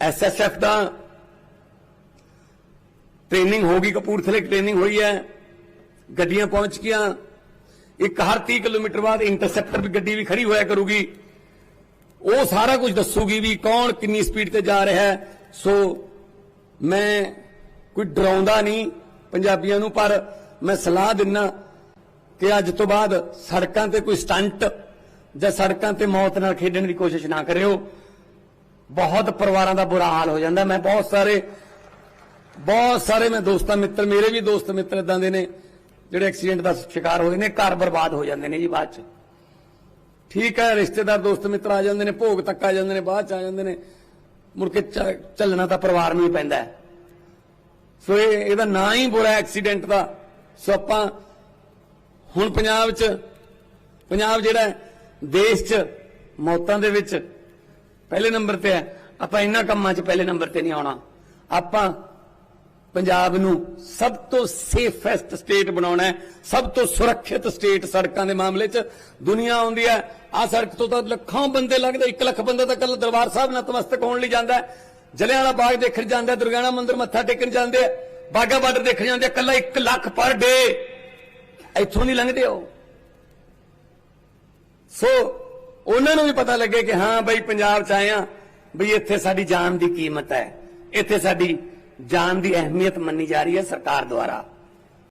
SSF ਦਾ training ਹੋ ਗਈ ਕਪੂਰਥਲੇ ਟ੍ਰੇਨਿੰਗ ਹੋਈ ਹੈ। ਗੱਡੀਆਂ ਪਹੁੰਚ ਗਈਆਂ। ਇੱਕ ਹਰ 30 ਕਿਲੋਮੀਟਰ ਬਾਅਦ ਇੰਟਰਸੈਪਟਰ ਗੱਡੀ ਵੀ ਖੜੀ ਹੋਇਆ ਕਰੂਗੀ। ਉਹ ਸਾਰਾ ਕੁਝ ਦੱਸੂਗੀ ਵੀ ਕੌਣ ਕਿੰਨੀ ਸਪੀਡ ਤੇ ਜਾ ਰਿਹਾ ਹੈ। ਸੋ ਮੈਂ ਕੋਈ ਡਰਾਉਂਦਾ ਨਹੀਂ ਪੰਜਾਬੀਆਂ ਨੂੰ, ਪਰ ਮੈਂ ਸਲਾਹ ਦਿੰਨਾ ਕਿ ਅੱਜ ਤੋਂ ਬਾਅਦ ਸੜਕਾਂ ਤੇ ਕੋਈ ਸਟੰਟ ਜਾਂ ਸੜਕਾਂ ਤੇ ਮੌਤ ਨਾਲ ਖੇਡਣ ਦੀ ਕੋਸ਼ਿਸ਼ ਨਾ ਕਰਿਓ। ਬਹੁਤ ਪਰਿਵਾਰਾਂ ਦਾ ਬੁਰਾ ਹਾਲ ਹੋ ਜਾਂਦਾ। ਮੈਂ ਬਹੁਤ ਸਾਰੇ ਬਹੁਤ ਸਾਰੇ ਮੈਂ ਦੋਸਤਾਂ, ਮਿੱਤਰ, ਮੇਰੇ ਵੀ ਦੋਸਤ ਮਿੱਤਰ ਇਦਾਂ ਦੇ ਨੇ, ਜਿਹੜੇ ਐਕਸੀਡੈਂਟ ਦਾ ਸ਼ਿਕਾਰ ਹੋਏ ਨੇ, ਘਰ ਬਰਬਾਦ ਹੋ ਜਾਂਦੇ ਨੇ ਜੀ ਬਾਅਦ ਚ। ਠੀਕ ਹੈ, ਰਿਸ਼ਤੇਦਾਰ, ਦੋਸਤ ਮਿੱਤਰ ਆ ਜਾਂਦੇ ਨੇ, ਭੋਗ ਤੱਕ ਆ ਜਾਂਦੇ ਨੇ, ਬਾਅਦ ਚ ਆ ਜਾਂਦੇ ਨੇ। ਮੁੜ ਕੇ ਚ- ਚੱਲਣਾ ਤਾਂ ਪਰਿਵਾਰ ਨੂੰ ਹੀ ਪੈਂਦਾ ਸੋ ਇਹ, ਇਹਦਾ ਨਾਂ ਹੀ ਬੁਰਾ ਐਕਸੀਡੈਂਟ ਦਾ। ਸੋ ਆਪਾਂ ਹੁਣ ਪੰਜਾਬ 'ਚ, ਪੰਜਾਬ ਜਿਹੜਾ ਦੇਸ਼ 'ਚ, ਮੌਤਾਂ ਦੇ ਵਿੱਚ ਪਹਿਲੇ ਨੰਬਰ ਤੇ ਹੈ। ਆਪਾਂ ਇਹਨਾਂ ਕੰਮਾਂ 'ਚ ਪਹਿਲੇ ਨੰਬਰ ਤੇ ਨਹੀਂ ਆਉਣਾ। ਆਪਾਂ ਪੰਜਾਬ ਨੂੰ ਸਭ ਤੋਂ ਸੇਫੈਸਟ ਸਟੇਟ ਬਣਾਉਣਾ ਹੈ। ਸਭ ਤੋਂ ਸੁਰੱਖਿਅਤ ਸਟੇਟ ਸੜਕਾਂ ਦੇ ਮਾਮਲੇ 'ਚ ਦੁਨੀਆ ਆਉਂਦੀ ਹੈ। ਆ ਸੜਕ ਤੋਂ ਤਾਂ ਲੱਖਾਂ ਬੰਦੇ ਲੱਗਦੇ 1 ਲੱਖ ਬੰਦਾ ਤਾਂ ਕੱਲ ਦਰਬਾਰ ਸਾਹਿਬ ਨਤਮਸਤਕ ਹੋਣ ਲਈ ਜਾਂਦਾ ਹੈ। ਜਲਿਆਂਵਾਲਾ ਬਾਗ ਦੇਖਣ ਜਾਂਦਾ ਦੁਰਗਿਆਣਾ ਮੰਦਿਰ ਮੱਥਾ ਟੇਕਣ ਜਾਂਦੇ ਆ ਬਾਗਾ ਬਾਰਡਰ ਦੇਖਣ ਜਾਂਦੇ ਆ ਕੱਲਾ 1 ਲੱਖ ਪਰ ਡੇ ਇੱਥੋਂ ਨਹੀਂ ਲੰਘਦੇ ਹੋ ਸੋ ਉਹਨਾਂ ਨੂੰ ਵੀ ਪਤਾ ਲੱਗੇ ਕਿ ਹਾਂ ਬਈ ਪੰਜਾਬ ਚ ਆਏ ਆ, ਬਈ ਇੱਥੇ ਸਾਡੀ ਜਾਨ ਦੀ ਕੀਮਤ ਹੈ। ਇੱਥੇ ਸਾਡੀ ਜਾਨ ਦੀ ਅਹਿਮੀਅਤ ਮੰਨੀ ਜਾ ਰਹੀ ਹੈ ਸਰਕਾਰ ਦੁਆਰਾ।